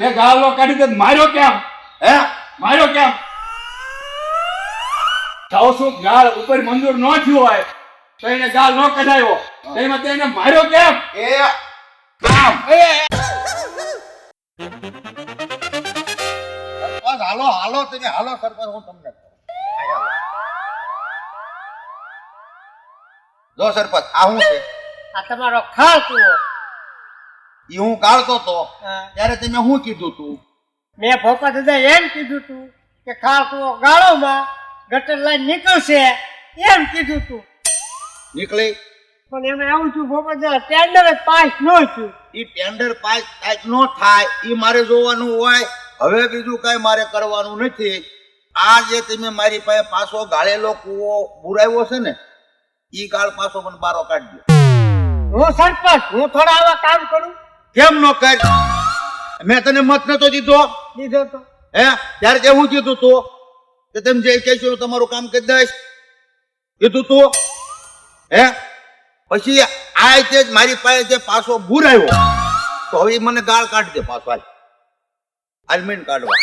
તે ગાળો કાઢી દે માર્યો કેમ? હે? માર્યો કેમ? જાઉં શું ગાળ ઉપર મંજૂર ન થયું હોય તો એને ગાળ ન કઢાયો. તેમાં તેને માર્યો કેમ? એ. કામ. સરપંચ હાલો હાલો તમે હાલો સરપંચ હું તમને. જો સરપંચ આ હું છે? આ તમારો ખાલ ઈ હું કાઢતો તો. ત્યારે તમે શું કીધું તું? મેં ભોપા દાદા એમ કીધું તું કે ખાલ કૂવો ગાળોમાં ગટર લાઈન નીકળશે એમ કીધું તું. નીકળી? પણ એમાં એવું છું ભોપા દાદા ટેન્ડર જ પાસ ન થયું. એ ટેન્ડર પાસ થાય નો થાય એ મારે જોવાનું હોય. હવે બીજું કઈ મારે કરવાનું નથી. આ જે તમે મારી પાસે પાછો ગાળેલો કૂવો બુરાવ્યો છે ને એ ગાળ પાછો મને બારો કાઢજો હું સરપંચ હું થોડા આવા કામ કરું? કેમ નો કર? મેં તને મત નતો દીધો. દીધો તો. હે? ત્યારે કેવું હું કીધું તું કે તમે જે કહેશો તમારું કામ કરી દઈશ. કીધું તું? હે? પછી આ જે મારી પાસે જે પાછો બુરાયો તો હવે મને ગાળ કાઢી દે પાછો હાલ. આલમીન કાઢવા.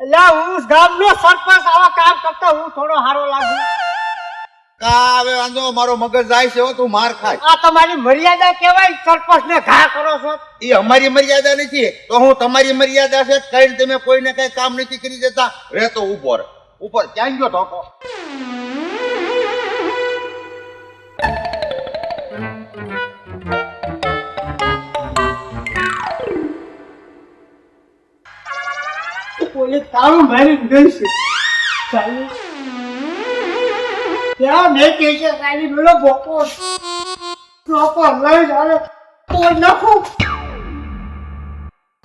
એટલે હું ગામનો સરપંચ આવા કામ કરતા હું થોડો સારો લાગુ. કા હવે વાંધો મારો મગજ જાય છે હો તું માર ખાય. આ તમારી મર્યાદા કહેવાય સરપંચ ને ઘા કરો છો. એ અમારી મર્યાદા નથી. તો હું તમારી મર્યાદા છે કઈ તમે કોઈને કઈ કામ નથી કરી દેતા? રહેતો ઉપર ઉપર ક્યાં ગયો ધોકો? તાળું મારી ગઈ છે સાલી. ત્યાં મેં કહે છે સાલી બોલો ભોપો ભોપો લઈ જાણે તોડ નાખું.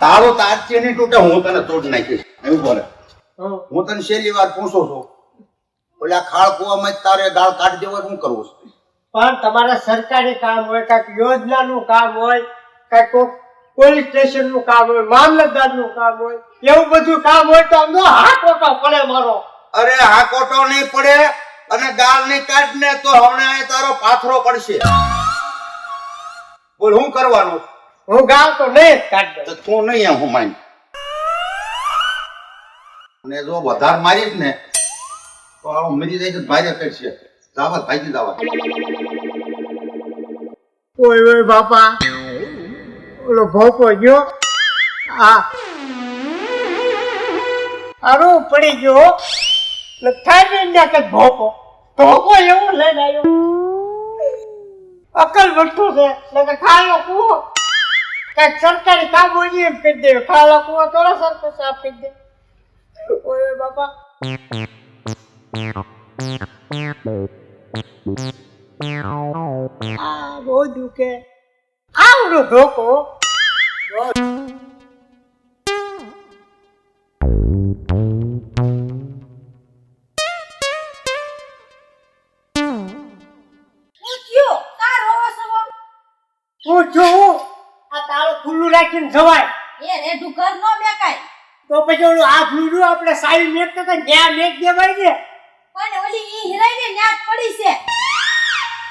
તારો તારચી નહીં તૂટે હું તને તોડ નાખીશ. એવું બોલે. હું. તને છેલ્લી વાર પૂછું છું ઓલા ખાળ કુવામાં તારે ગાળ કાઢી દેવો શું કરવું છે? પણ તમારે સરકારી કામ હોય કાંઈક યોજનાનું કામ હોય કાંઈક પોલીસ સ્ટેશનનું કામ હોય મામલતદારનું કામ હોય એવું બધું કામ હોય તો આમ હાથ ઓટો પડે મારો. અરે હા કોટો નહીં પડે. અને ગાળ ને કાઢ ને તો હવે તારો પાથરો પડશે. બોલ હું કરવાનું? હું ગામ તો નહીં કાઢ તો તું નહીં એમ હું માન અને જો વધાર મારીશ ને તો આ મરી જાય તો ભારે કરશે. દાવત ભાગી દાવત. ઓય ઓય બાપા. ઓલો ભોપો ગયો. આ. અરું પડી ગયો એવો લઈને અકલ વઠ્ઠો છે. ખાલો કૂવો. કંઈક કામ કરી દે. ખાલો કૂવો થોડો સરખો સાફ કરી દે. ઓય બાપા. આ બહુ દુખે આવડો ધોકો હું જોઉં આ તાળું ખુલ્લું રાખીને જવાય. એ રેઢું ઘર નો મેકાય. તો પછી ઓલું આ ભૂલું આપણે સારી મેકતા તો ન્યા મેક દેવાય ને પણ ઓલી ઈ હિરાઈ ને ન્યાજ પડી છે.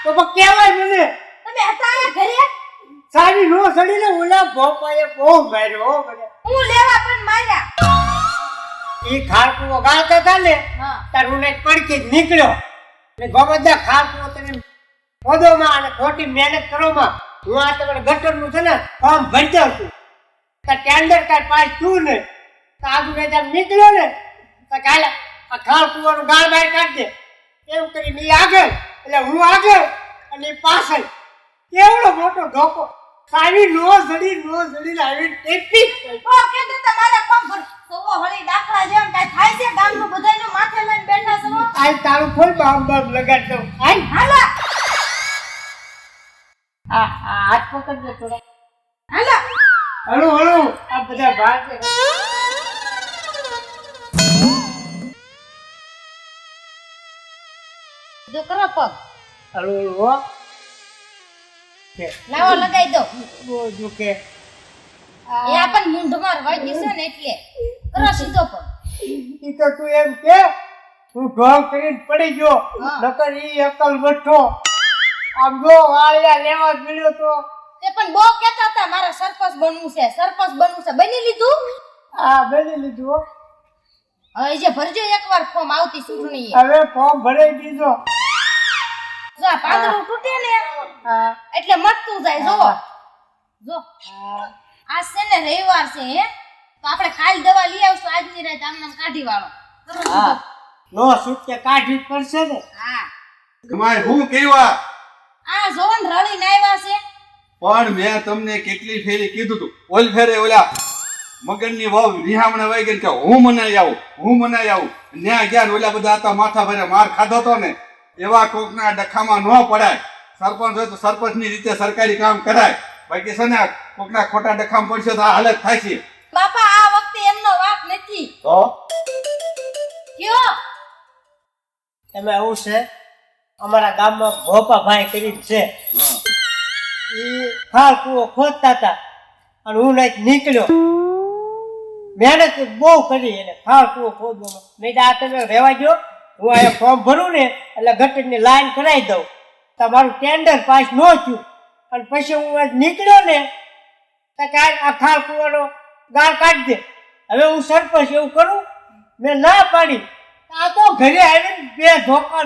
તો પણ કહેવાય મને. તમે હતા આયા ઘરે? સારી નો સડી ને ઓલા ભોપાએ બહુ માર્યો મને. હું લેવા પણ માર્યા. ઈ ખારકુઓ ગાતા હતા ને તાર હું ને પડકે નીકળ્યો. ને ગોબદા ખારકુઓ તને ખોદોમાં અને ખોટી મહેનત કરોમાં. હું આ તમારે ગટરનું છે ને ફોર્મ ભરી દઉં છું. તો ટેન્ડર કાંઈ પાસ થયું ને તો આગુ ને નીકળ્યો ને તો કાલે આ ખારકુઓનું ગાળ બહાર કાઢી દે. એવું કરીને ઈ આગળ એટલે હું આગળ અને એ પાછળ. કેવડો મોટો ધોકો સારી નો જડી નો જડી આવી ટેપી ઓ કે તો તમારે ફોર્મ ભર સવો હળી દાખલા જેમ કાઈ થાય છે ગામનું બધાયનું માથે લઈને બેઠા છો? આ તારું ખોલ બામ બામ લગાડ દઉં. હાલ હાલો. આ આ હાથ પકડજો થોડા. હાલો. હળુ હળુ. આ બધા ભાગ છે. જો પગ. હળુ હળુ હો. લાવો લગાઈ દો. બહુ જોકે એ આપણ મૂંઢમાં રવાઈ છે ને એટલે. કરો સીધો પગ. ઈ તો તું એમ કે હું ઢોંગ કરીને પડી ગયો. હા. નકર ઈ અકલ વઠ્ઠો આમ જો વાળિયા લેવા મળ્યો તો. તે પણ બહુ કહેતા હતા મારે સરપંચ બનવું છે સરપંચ બનવું છે. બની લીધું? હા બની લીધું હો. હવે જે ભરજો એકવાર ફોર્મ આવતી ચૂંટણી હવે ફોર્મ ભરાઈ દીધો. જો પાંદડું તૂટે ને હા. એટલે મટતું જાય જો જો આજ છે ને રવિવાર છે હે. તો આપણે કાલ દવા લઈ આવશું આજની રાત આમ નામ કાઢી વાળો. નો સુટકે કાઢી પડશે ને. હા. તમારે હું કેવા આ જોન રળી નાયવા છે. પણ મેં તમને કેટલી ફેરી કીધું તું. ઓલ ફેરે ઓલા મગનની વહુ રિહામણે વહી ગઈ કે હું મનાઈ આવું હું મનાઈ આવું. ન્યા ગયા ઓલા બધા હતા માથા ભરે માર ખાધો તો ને એવા કોકના ડખામાં ન પડાય. સરપંચ હોય તો સરપંચની રીતે સરકારી કામ કરાય. બાકી છે ને કોકના ખોટા ડખામાં પડશે તો આ હાલત થાય છે. બાપા આ વખતે એમનો વાક નથી. તો? કયો? એમાં એવું છે અમારા ગામમાં ગોપાભાઈ કરીને છે. એ ખાલ કૂવો ખોદતા હતા અને હું નહીં નીકળ્યો. મહેનત બહુ કરી એને ખાલ કૂવો ખોદવામાં મેં આ તમે રહેવા ગયો હું અહીંયા ફોર્મ ભરું ને એટલે ગટરની લાઈન કરાવી દઉં. તમારું ટેન્ડર પાસ ન થયું. અને પછી હું નીકળ્યો ને, તો કે આ આ ખાલ કૂવાનો ગાળ કાઢી દે. હવે હું સરપંચ એવું કરું. મેં ના પાડી. આ તો ઘરે આવીને બે ધોકા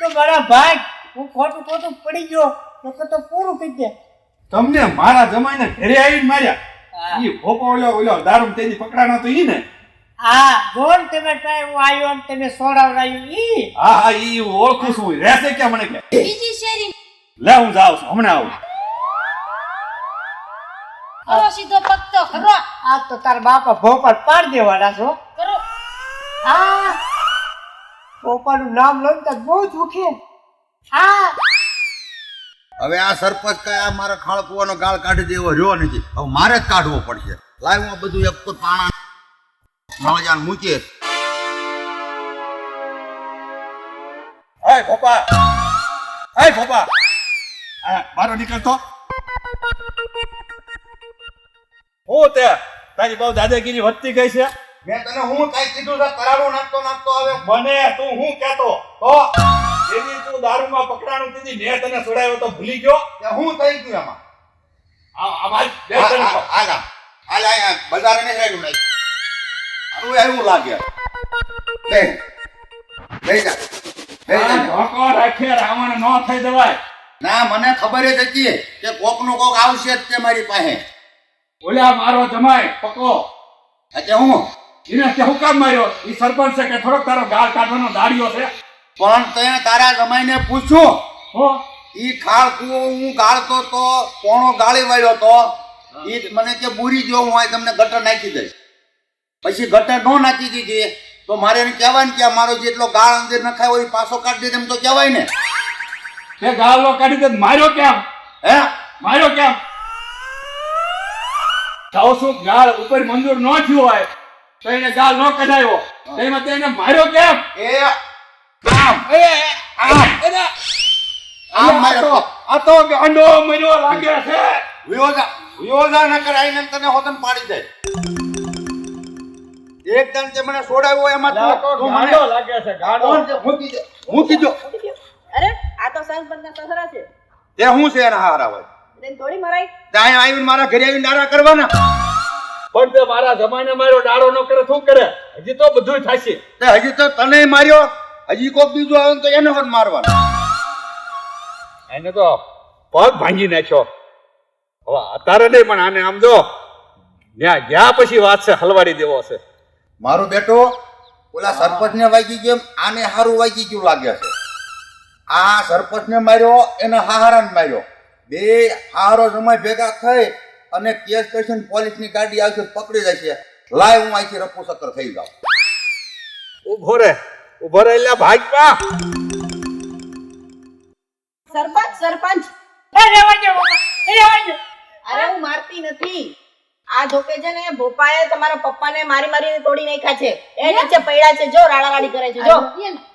તો મારા ભાઈ હું ખોટું ખોટું પડી ગયો. નકર તો પૂરું કહી દે. તમને મારા જમાઈને ઘરે આવીને માર્યા. ઈ ભોપો ઓલો ઓલો દારૂમ તેની પકડાનો તો ઈ ને? હા જોન તમે ટાઈમ હું આવ્યો ને તમે સોડાવડાયું ઈ. હા હા ઈ ઓળખું છું રહેશે કે મને કે? બીજી શેરી લે હું જાઉં છું હમણાં આવું. કરો સીધો પગતો ખરો આ તો તાર બાપા ભોપાળ પાડ દેવાના છો. કરો. હા. ભોપાલનું નામ લો ને બહુ દુખે હા. હવે આ સરપંચ કયા મારે મારા ખાળ કૂવાનો ગાળ કાઢી દેવો રહ્યો નથી. હવે મારે જ કાઢવો પડશે. લાવ હું બધું એક તો પાણા. નળજાન મૂકીએ હાય ભોપા. અય ભોપા. આ મારો નીકળતો? હું તે તારી બહુ દાદાગીરી વધતી ગઈ છે? મેં તને હું કઈ કીધું છે કરાડું નાખતો નાખતો હવે મને તું હું કહેતો તો એની તું દારૂમાં પકડાણું કીધી મેં તને છોડાયો તો ભૂલી ગયો કે હું થઈ ગયું એમાં આ આ મારી બે તને આ- કહું. આ લા. આ લા, આ બજારે નહીં. આવું એવું લાગે જા. ધોકો રાખે રાવણ ન થઈ જવાય ના મને ખબર જ હતી કે કોકનું કોક આવશે જ તે મારી પાસે ઓલા મારો જમાય પકો એટલે હું એને તે હું કામ માર્યો. એ સરપંચ છે કે થોડોક તારો ગાળ કાઢવાનો દાડિયો છે. પણ તે તારા જમાઈને પૂછ્યું હો. ઈ ખાળ કુવો હું ગાળતો તો કોણો ગાળી વાળ્યો તો ઈ મને કે બુરી જો હું તમને ગટર નાખી દઈશ. પછી ગટર નો નાખી દીધી તો મારે એને કહેવાય ને કે મારો જેટલો ગાળ અંદર નખાય હોય એ પાછો કાઢી દે એમ તો કહેવાય ને. તે ગાળો કાઢી દે માર્યો કેમ? હે? માર્યો કેમ? જાઉં છું ગાળ ઉપર મંજૂર ન થયું હોય. તો એને ગાળ ન કઢાયો. એમાં તેને માર્યો કેમ? એ આમ. એ આમ. એને આમ માર્યો. આ તો ગાંડો મર્યો લાગે છે. વિયોજા વિયોજા ન કરાય ને તને હોતન પાડી દે. એક દન તે મને છોડાવ્યો એમાં તું- ગાંડો લાગે છે ગાંડો. મૂકી દે. મૂકી દો. અરે આ તો સરપંચના સસરા છે. તે હું છે એના હારા હોય? તોડી મરાય. ત્યાં આવીને મારા ઘરે આવીને નારા કરવાના. પણ તે મારા જમાને માર્યો ડાળો ન કરે શું કરે? હજી તો બધું થશે. તે હજી તો તને માર્યો. હજી કોક બીજું આવે તો એને પણ મારવાનો. એને તો પગ ભાંગી નાખ્યો. હવે અત્યારે નહીં પણ આને આમ જો ત્યાં ગયા પછી વાત છે હલવાડી દેવો છે. મારો બેટો ઓલા સરપંચને વાગી ગયો આને હારું વાગી ગયું લાગે છે. આ સરપંચને માર્યો એને હાહારા ને માર્યો. બે હારો સમય ભેગા થઈ અને કેસ પોલીસની ગાડી આવશે પકડી જશે લાય હું અહીંથી રફુ સક્કર થઈ જાઉં. ઊભો રે ઊભો રે એટલે ભાગવા. સરપંચ સરપંચ. અરે હું મારતી નથી. આ જોકે છે ને ભોપાએ તમારા પપ્પાને મારી મારીને તોડી નાખ્યા છે. એ નીચે પડ્યા છે જો રાડારાડી કરે છે જો.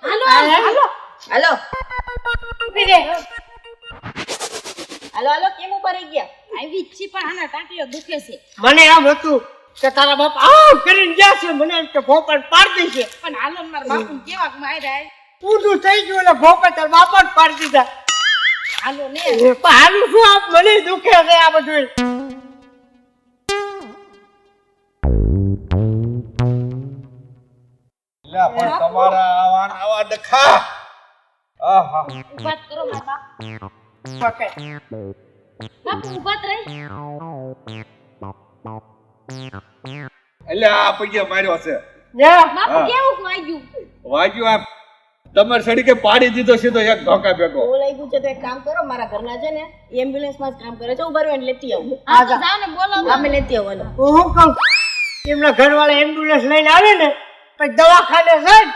હાલો હાલો હાલો. હાલો. હાલો. કેમ ઉપર રહી ગયા? આવી જ પણ આના ટાંટીઓ દુખે છે. મને એમ હતું કે તારા બાપ આવ કરીને ગયા છે મને એમ કે ભોપાલ પાડી દેશે પણ હાલો મારા બાપુ કેવા માર્યા પૂરું થઈ ગયું એટલે ભોપાલ તારા બાપા જ પાડી દીધા. હાલો ને. પણ હાલું શું આપ મને દુખે છે આ બધું પણ તમારા આવા આવા ડખા. આહા. વાત કરો બાપા. પકડ. બાપુ ઊભા રહી. એટલે આ પગે માર્યો છે. બાપુ કેવું વાગ્યું? વાગ્યું આમ તમારે સડીકે પાડી દીધો સીધો એક ધોકા ભેગો. બહુ લાગ્યું છે તો એક કામ કરો મારા ઘરના છે ને એમ્બ્યુલન્સમાં જ કામ કરે છે. ઊભા રહ્યો લેતી આવું. હા તો જાઓ ને બોલાવો. અમે લેતી આવવાનું હું કહું? એમના ઘરવાળા એમ્બ્યુલન્સ લઈને આવે ને પછી દવાખાને જઈને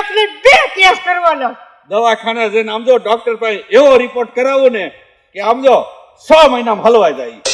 એકની બે કેસ કરવાનો. દવાખાને જઈને આમ જો ડોક્ટર પાસે એવો રિપોર્ટ કરાવો ને કે આમ જો છ મહિનામાં હલવાઈ જાય